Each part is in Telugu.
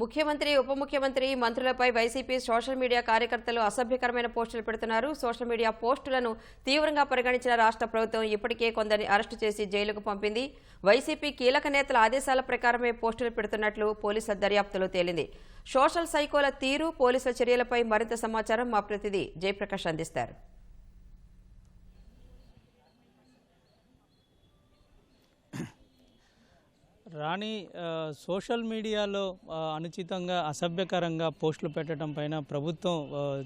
ముఖ్యమంత్రి ఉప ముఖ్యమంత్రి మంత్రులపై వైసీపీ సోషల్ మీడియా కార్యకర్తలు అసభ్యకరమైన పోస్టులు పెడుతున్నారు. సోషల్ మీడియా పోస్టులను తీవ్రంగా పరిగణించిన రాష్ట్ర ప్రభుత్వం ఇప్పటికే కొందరిని అరెస్టు చేసి జైలుకు పంపింది. వైసీపీ కీలక నేతల ఆదేశాల ప్రకారమే పోస్టులు పెడుతున్నట్లు పోలీసుల దర్యాప్తులో తేలింది. సోషల్ సైకోల తీరు పోలీసుల చర్యలపై మరింత సమాచారం మా ప్రతినిధి జయప్రకాష్ అందిస్తారు. రాణి సోషల్ మీడియాలో అనుచితంగా అసభ్యకరంగా పోస్టులు పెట్టడం పైన ప్రభుత్వం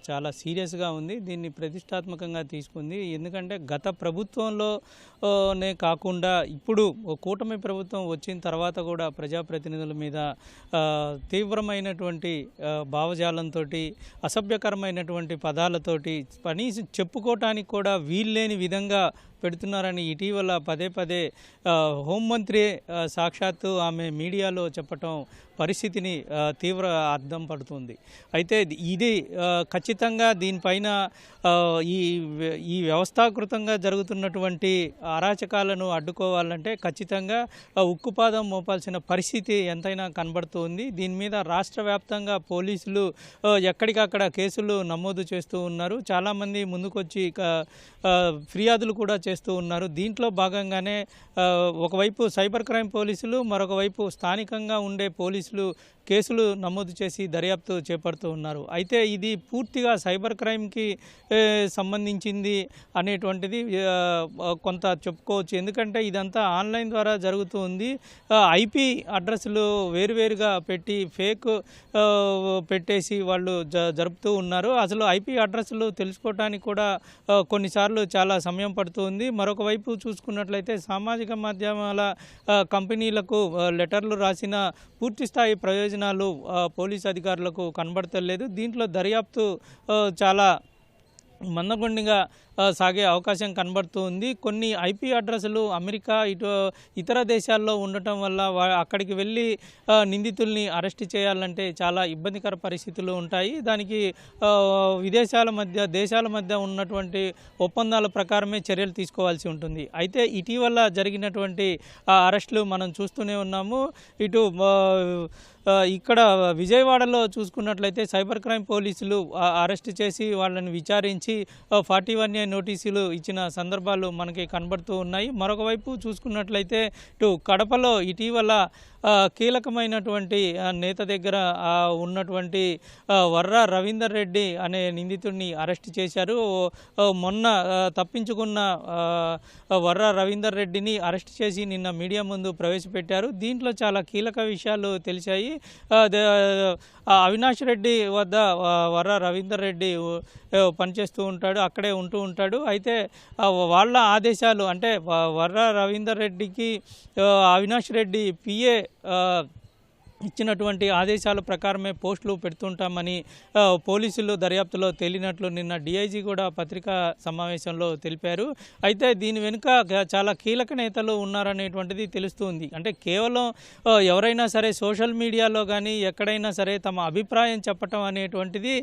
చాలా సీరియస్గా ఉంది. దీన్ని ప్రతిష్టాత్మకంగా తీసుకుంది. ఎందుకంటే గత ప్రభుత్వంలోనే కాకుండా ఇప్పుడు ఓ కూటమి ప్రభుత్వం వచ్చిన తర్వాత కూడా ప్రజాప్రతినిధుల మీద తీవ్రమైనటువంటి భావజాలంతో అసభ్యకరమైనటువంటి పదాలతోటి కనీసం చెప్పుకోవటానికి కూడా వీల్లేని విధంగా పెడుతున్నారని ఇటీవల పదే పదే హోంమంత్రి సాక్షాత్తు ఆమె మీడియాలో చెప్పటం పరిస్థితిని తీవ్ర అర్థం పడుతుంది. అయితే ఇది ఖచ్చితంగా దీనిపైన ఈ వ్య- ఈ వ్యవస్థాకృతంగా జరుగుతున్నటువంటి అరాచకాలను అడ్డుకోవాలంటే ఖచ్చితంగా ఉక్కుపాదం మోపాల్సిన పరిస్థితి ఎంతైనా కనబడుతుంది. దీని మీద రాష్ట్ర వ్యాప్తంగా పోలీసులు ఎక్కడికక్కడ కేసులు నమోదు చేస్తూ ఉన్నారు. చాలామంది ముందుకొచ్చి ఫిర్యాదులు కూడా చేస్తూ ఉన్నారు. దీంట్లో భాగంగానే ఒకవైపు సైబర్ క్రైమ్ పోలీసులు మరొక వైపు స్థానికంగా ఉండే పోలీసులు కేసులు నమోదు చేసి దర్యాప్తు చేపడుతూ ఉన్నారు. అయితే ఇది పూర్తిగా సైబర్ క్రైమ్కి సంబంధించింది అనేటువంటిది కొంత చెప్పుకోవచ్చు. ఎందుకంటే ఇదంతా ఆన్లైన్ ద్వారా జరుగుతూ ఉంది. ఐపీ అడ్రస్లు వేరువేరుగా పెట్టి ఫేక్ పెట్టేసి వాళ్ళు జ జరుపుతూ ఉన్నారు. అసలు ఐపీ అడ్రస్లు తెలుసుకోవడానికి కూడా కొన్నిసార్లు చాలా సమయం పడుతుంది మరొక వైపు చూసుకున్నట్లయితే సామాజిక మాధ్యమాల కంపెనీలకు లెటర్లు రాసిన పూర్తి స్థాయి ప్రయోజనాలు పోలీస్ అధికారులకు కనబడతలేదు. దీంట్లో దర్యాప్తు చాలా మందగుండిగా సాగే అవకాశం కనబడుతూ ఉంది కొన్ని ఐపీ అడ్రస్లు అమెరికా ఇటు ఇతర దేశాల్లో ఉండటం వల్ల వా- అక్కడికి వెళ్ళి నిందితుల్ని అరెస్ట్ చేయాలంటే చాలా ఇబ్బందికర పరిస్థితులు ఉంటాయి. దానికి విదేశాల మధ్య దేశాల మధ్య ఉన్నటువంటి ఒప్పందాల ప్రకారమే చర్యలు తీసుకోవాల్సి ఉంటుంది. అయితే ఇటీవల జరిగినటువంటి అరెస్టులు మనం చూస్తూనే ఉన్నాము. ఇటు ఇక్కడ విజయవాడలో చూసుకున్నట్లయితే సైబర్ క్రైమ్ పోలీసులు అరెస్ట్ చేసి వాళ్ళని విచారించి ఫార్టీ వన్ ఏ నోటీసులు ఇచ్చిన సందర్భాలు మనకి కనబడుతూ ఉన్నాయి. మరొక వైపు చూసుకున్నట్లయితే ఇటు కడపలో ఇటీవల కీలకమైనటువంటి నేత దగ్గర ఉన్నటువంటి వర్ర వర్రా రవీందర్ రెడ్డి అనే నిందితుడిని అరెస్ట్ చేశారు. మొన్న తప్పించుకున్న వర్ర వర్రా రవీందర్ రెడ్డిని అరెస్ట్ చేసి నిన్న మీడియా ముందు ప్రవేశపెట్టారు. దీంట్లో చాలా కీలక విషయాలు తెలిసాయి అవినాష్ రెడ్డి వద్ద వర్ర రవీందర్ రెడ్డి పనిచేస్తూ ఉంటాడు అక్కడే ఉంటూ ఉంటాడు. అయితే వాళ్ళ ఆదేశాలు అంటే వ- రవీందర్ రెడ్డికి అవినాష్ రెడ్డి పిఏ uh, ఇచ్చినటువంటి ఆదేశాల ప్రకారమే పోస్టులు పెడుతుంటామని పోలీసులు దర్యాప్తులో తేలినట్లు నిన్న డిఐజీ కూడా పత్రికా సమావేశంలో తెలిపారు. అయితే దీని వెనుక చాలా కీలక నేతలు ఉన్నారనేటువంటిది తెలుస్తుంది. అంటే కేవలం ఎవరైనా సరే సోషల్ మీడియాలో కానీ ఎక్కడైనా సరే తమ అభిప్రాయం చెప్పటం అనేటువంటిది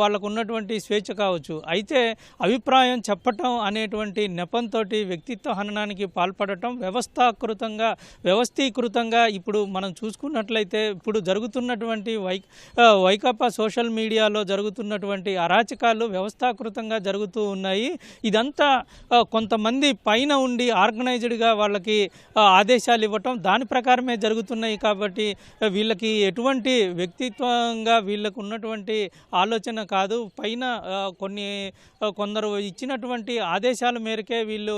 వాళ్ళకు ఉన్నటువంటి స్వేచ్ఛ కావచ్చు. అయితే అభిప్రాయం చెప్పటం అనేటువంటి నెపంతో వ్యక్తిత్వ హననానికి పాల్పడటం వ్యవస్థాకృతంగా వ్యవస్థీకృతంగా ఇప్పుడు మనం చూసుకున్నట్లయితే ఇప్పుడు జరుగుతున్నటువంటి వై వైకాపా సోషల్ మీడియాలో జరుగుతున్నటువంటి అరాచకాలు వ్యవస్థాకృతంగా జరుగుతూ ఉన్నాయి. ఇదంతా కొంతమంది పైన ఉండి ఆర్గనైజ్డ్గా వాళ్ళకి ఆదేశాలు ఇవ్వటం దాని ప్రకారమే జరుగుతున్నాయి కాబట్టి వీళ్ళకి ఎటువంటి వ్యక్తిత్వంగా వీళ్ళకు ఉన్నటువంటి ఆలోచన కాదు. పైన కొన్ని కొందరు ఇచ్చినటువంటి ఆదేశాల మేరకే వీళ్ళు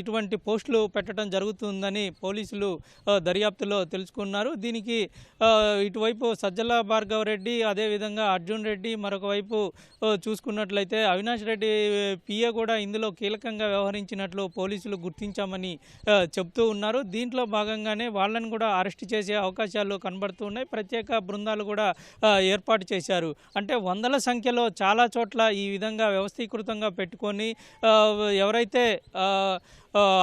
ఇటువంటి పోస్టులు పెట్టడం జరుగుతుందని పోలీసులు దర్యాప్తులో తెలుసుకున్నారు. దీని దీనికి ఇటువైపు సజ్జల భార్గవ రెడ్డి అదేవిధంగా అర్జున్ రెడ్డి మరొక వైపు చూసుకున్నట్లయితే అవినాష్ రెడ్డి పిఏ కూడా ఇందులో కీలకంగా వ్యవహరించినట్లు పోలీసులు గుర్తించామని చెబుతూ చెప్తూ ఉన్నారు. దీంట్లో భాగంగానే వాళ్ళని కూడా అరెస్ట్ చేసే అవకాశాలు కనబడుతున్నాయి. ప్రత్యేక బృందాలు కూడా ఏర్పాటు చేశారు. అంటే వందల సంఖ్యలో చాలా చోట్ల ఈ విధంగా వ్యవస్థీకృతంగా పెట్టుకొని ఎవరైతే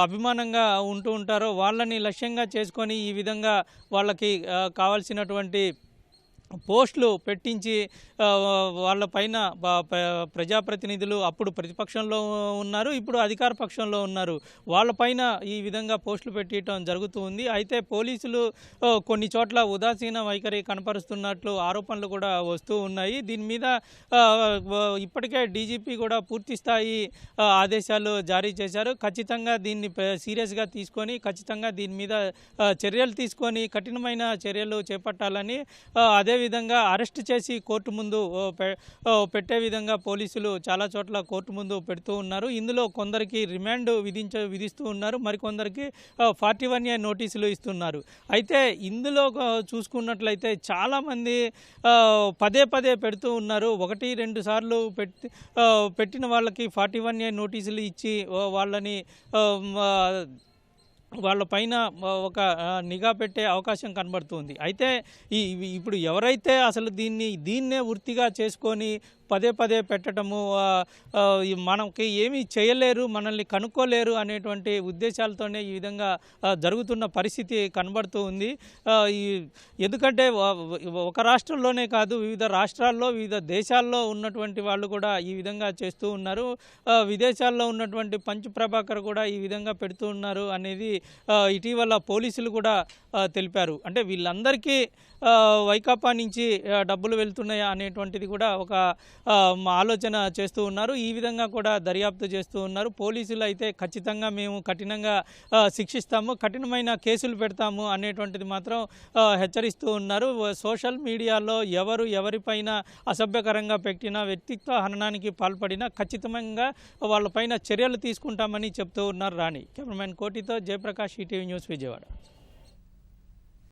అభిమానంగా ఉంటూ ఉంటారో వాళ్ళని లక్ష్యంగా చేసుకొని ఈ విధంగా వాళ్ళకి కావాల్సినటువంటి పోస్టులు పెట్టించి వాళ్ళ వాళ్ళపైన ప్రజాప్రతినిధులు అప్పుడు ప్రతిపక్షంలో ఉన్నారు ఇప్పుడు అధికార పక్షంలో ఉన్నారు. వాళ్ళపైన ఈ విధంగా పోస్టులు పెట్టడం జరుగుతూ ఉంది. అయితే పోలీసులు కొన్ని చోట్ల ఉదాసీన వైఖరి కనపరుస్తున్నట్లు ఆరోపణలు కూడా వస్తూ ఉన్నాయి. దీని మీద ఇప్పటికే డీజీపీ కూడా పూర్తి స్థాయి ఆదేశాలు జారీ చేశారు. ఖచ్చితంగా దీన్ని సీరియస్గా తీసుకొని ఖచ్చితంగా దీని మీద చర్యలు తీసుకొని కఠినమైన చర్యలు చేపట్టాలని అదే అదేవిధంగా అరెస్ట్ చేసి కోర్టు ముందు పె- పెట్టే విధంగా పోలీసులు చాలా చోట్ల కోర్టు ముందు పెడుతూ ఉన్నారు. ఇందులో కొందరికి రిమాండ్ విధించ విధిస్తూ ఉన్నారు. మరికొందరికి ఫార్టీ వన్ ఏ నోటీసులు ఇస్తున్నారు. అయితే ఇందులో చూసుకున్నట్లయితే చాలామంది పదే పదే పెడుతూ ఉన్నారు. ఒకటి రెండు సార్లు పెట్టి పెట్టిన వాళ్ళకి ఫార్టీ వన్ ఏ నోటీసులు ఇచ్చి వాళ్ళని వాళ్ళ పైన ఒక నిఘా పెట్టే అవకాశం కనబడుతుంది. అయితే ఈ ఇప్పుడు ఎవరైతే అసలు దీన్ని దీన్నే వృత్తిగా చేసుకొని పదే పదే పెట్టడము మనకి ఏమీ చేయలేరు మనల్ని కనుక్కోలేరు అనేటువంటి ఉద్దేశాలతోనే ఈ విధంగా జరుగుతున్న పరిస్థితి కనబడుతూ ఉంది. ఈ ఎందుకంటే ఒక రాష్ట్రంలోనే కాదు వివిధ రాష్ట్రాల్లో వివిధ దేశాల్లో ఉన్నటువంటి వాళ్ళు కూడా ఈ విధంగా చేస్తూ ఉన్నారు. విదేశాల్లో ఉన్నటువంటి పంచు ప్రభాకర్ కూడా ఈ విధంగా పెడుతూ ఉన్నారు అనేది ఇటీవల పోలీసులు కూడా తెలిపారు. అంటే వీళ్ళందరికీ వైకాపా నుంచి డబ్బులు వెళ్తున్నాయా అనేటువంటిది కూడా ఒక ఆలోచన చేస్తూ ఉన్నారు. ఈ విధంగా కూడా దర్యాప్తు చేస్తూ ఉన్నారు. పోలీసులు అయితే ఖచ్చితంగా మేము కఠినంగా శిక్షిస్తాము. కఠినమైన కేసులు పెడతాము అనేటువంటిది మాత్రం హెచ్చరిస్తూ ఉన్నారు. సోషల్ మీడియాలో ఎవరు ఎవరిపైన అసభ్యకరంగా పెట్టినా వ్యక్తిత్వ హననానికి పాల్పడినా ఖచ్చితంగా వాళ్ళపైన చర్యలు తీసుకుంటామని చెప్తూ ఉన్నారు రాణి. కెమెరామెన్ కోటితో జయప్రకాష్ ఈటీవీ న్యూస్ విజయవాడ.